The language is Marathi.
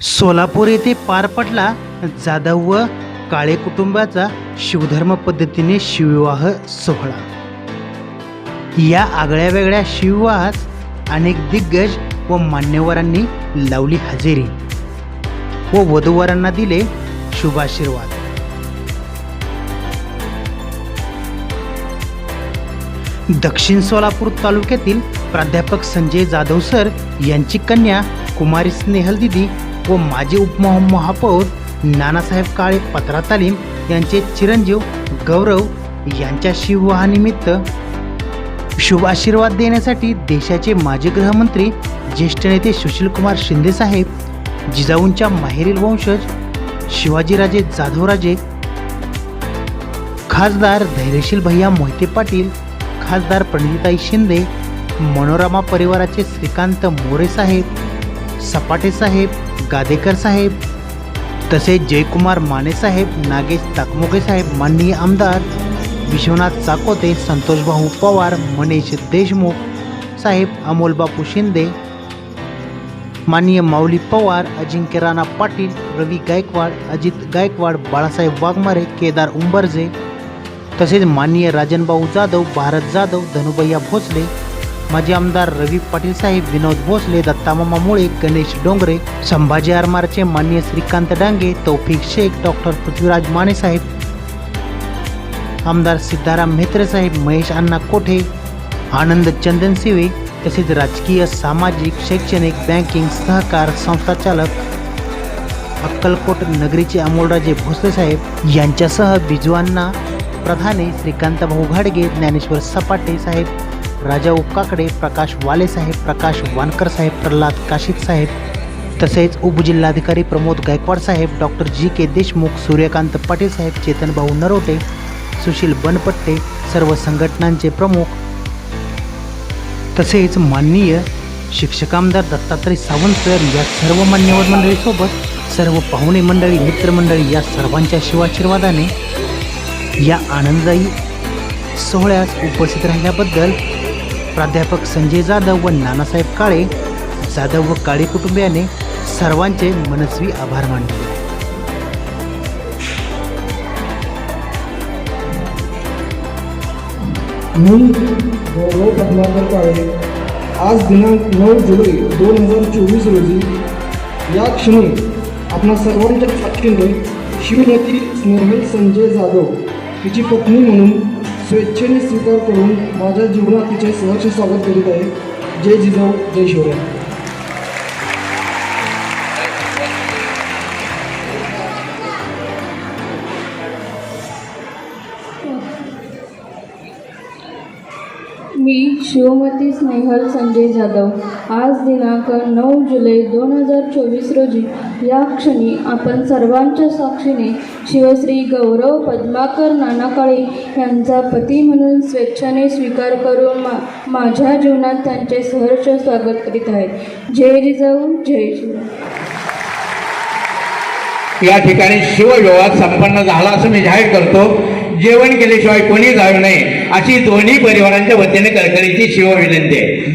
सोलापूर येथे पार पडला जाधव व काळे कुटुंबाचा शिवधर्म पद्धतीने शिवविवाह सोहळा. या आगळ्या वेगळ्या शिवविवाहात अनेक दिग्गज व मान्यवरांनी लावली हजेरी व वधूवरांना दिले शुभाशीर्वाद. दक्षिण सोलापूर तालुक्यातील प्राध्यापक संजय जाधव सर यांची कन्या कुमारी स्नेहल दिदी व माजी उपमहापौर नानासाहेब काळे पत्रा तालीम यांचे चिरंजीव गौरव यांच्या शिववाहानिमित्त शुभ आशीर्वाद देण्यासाठी देशाचे माजी गृहमंत्री ज्येष्ठ नेते सुशीलकुमार शिंदेसाहेब जिजाऊंच्या माहेरील वंशज शिवाजीराजे जाधवराजे खासदार धैर्यशील भैया मोहिते पाटील खासदार प्रणिताई शिंदे मनोरमा परिवाराचे श्रीकांत मोरे साहेब सपाटे साहेब गादेकर साहेब तसेच जयकुमार माने साहेब नागेश ताकमोगे साहेब माननीय आमदार विश्वनाथ चाकोते संतोषभाऊ पवार मनीष देशमुख साहेब अमोलबापू शिंदे माननीय माऊली पवार अजिंक्य राणा पाटील रवी गायकवाड अजित गायकवाड बाळासाहेब वाघमारे केदार उंबरजे तसेच माननीय राजनभाऊ जाधव भारत जाधव धनुभैया भोसले माजी आमदार रवी पाटील साहेब विनोद भोसले दत्तामामा मुळे गणेश डोंगरे संभाजी आरमारचे माननीय श्रीकांत डांगे तौफिक शेख डॉक्टर पृथ्वीराज माने साहेब आमदार सिद्धाराम म्हेत्रे साहेब महेश अण्णा कोठे आनंद चंदन सिवे तसेच राजकीय सामाजिक शैक्षणिक बँकिंग सहकार संस्थाचालक अक्कलकोट नगरीचे अमोलराजे भोसले साहेब यांच्यासह बिजवांना प्रधाने श्रीकांत भाऊ घाडगे ज्ञानेश्वर सपाटे साहेब राजा उपकाकडे प्रकाश वाले साहेब प्रकाश वानकर साहेब प्रल्हाद काशिद साहेब तसेच उपजिल्हाधिकारी Pramod Gaikwad saheb doctor G K Deshmukh Suryakant Patil saheb Chetan Bhau Narote Sushil बनपट्टे सर्व संघटनांचे प्रमुख तसेच माननीय शिक्षक आमदार दत्तात्रय सावंत सर या सर्व मान्यवर मंडळीसोबत सर्व पाहुणे मंडळी मित्रमंडळी या सर्वांच्या शिवाशीर्वादाने या आनंददायी सोहळ्यास उपस्थित राहिल्याबद्दल प्राध्यापक संजय जाधव व नानासाहेब काळे जाधव व काळे कुटुंबियाने सर्वांचे मनस्वी आभार मानले. मी गौरव पद्माकर काळे आज दिनांक नऊ जुलै दोन हजार चोवीस रोजी या क्षणी आपणा सर्वांच्या साक्षीने शिवनेती स्नेहल संजय जाधव तिची पत्नी म्हणून स्वेच्छेने स्वीकार करून माझ्या जीवनात तिचे सहर्ष स्वागत करीत आहे. जय जिजाऊ जय शिवराय. मी शिवमती स्नेहल संजय जाधव. आज दिनांक नऊ जुलै दोन हजार चोवीस रोजी या क्षणी आपण सर्वांच्या साक्षीने शिवश्री गौरव पद्माकर नानाकाळे यांचा पती म्हणून स्वेच्छाने स्वीकार करून मा माझ्या जीवनात त्यांचे सहर्ष स्वागत करीत आहे. जय जिजाऊ जय शिव या ठिकाणी शिवविवाह संपन्न झाला असं मी जाहीर करतो. जेवण केल्याशिवाय कोणी जाऊ नये अशी दोन्ही परिवारांच्या वतीने कळकळीची शिव विनंती आहे.